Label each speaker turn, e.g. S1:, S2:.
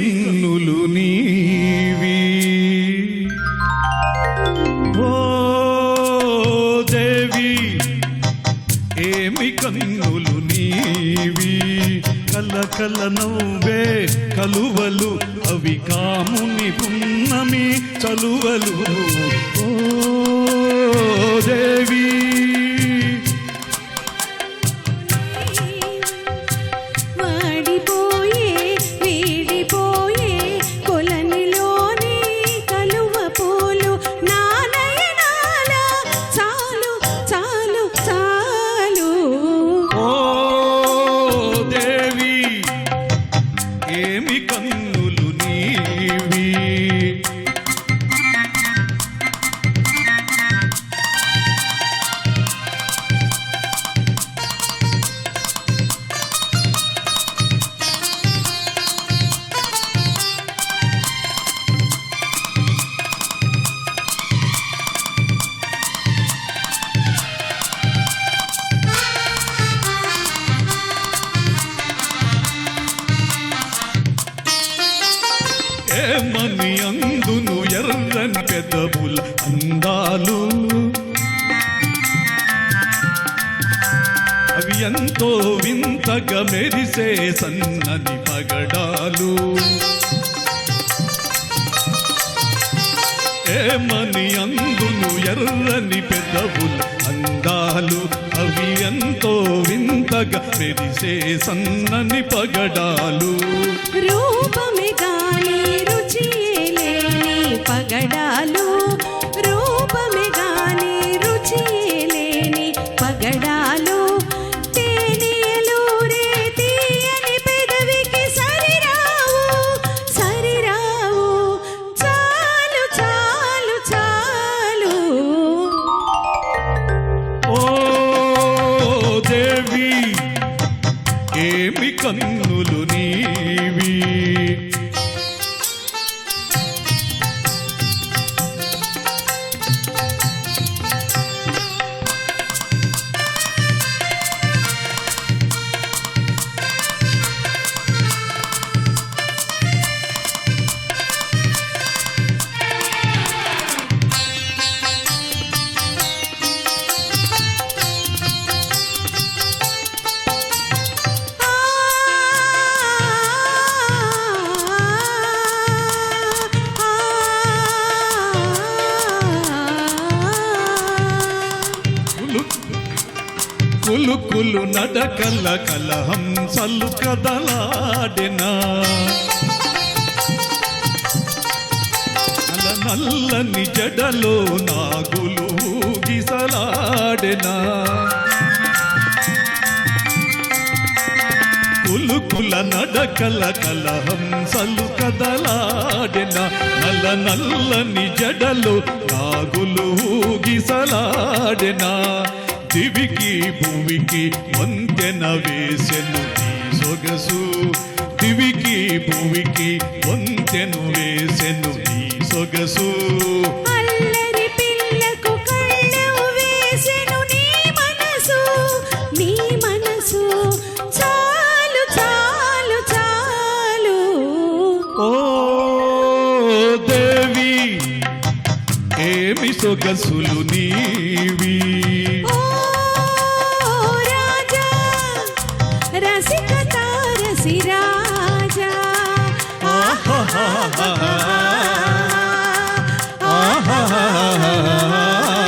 S1: కన్నులు నీవి. ఓ దేవి ఏమి కన్నులు నీవి? కల కల నవ్వే కలువలు అవి కాముని పున్నమి చలువలు. ఓ దేవి ఏమని అందును ఎర్రని పెదవుల అందాలు. అవి ఎంతో వింతగా మెరిసే సన్నని పగడాలు. ఏమని అందును ఎర్రని పెదవుల అందాలు. అవి ఎంతో వింతగా మెరిసే సన్నని పగడాలు.
S2: రూపమే రుచియే లేని పగడాలు రూపమే గాని రుచియే లేని పగడాలు. తేనెలూరే తీయని పెదవికి సరిరావు సరిరావు. చాలు చాలు చాలు.
S1: ఓ దేవి ఏమి కన్నులు నీవి? కులు కులు నడకల కలహంసలు కదలాడెనా. నల్ల నల్లని జడలో నాగులు గిసలాడెనా కులుకుల నడకల కలహంసలు కదలాడిన. నల్ల నల్లని జడలు నాగులు గిసలాడిన దివికి భూమికి వంతెన వేసెను నీ సొగసు. దివికి భూమికి వంతెను వేసెను నీ సొగసు.
S2: అల్లరి పిల్లకు కళ్ళెము 哈哈哈哈
S1: 哈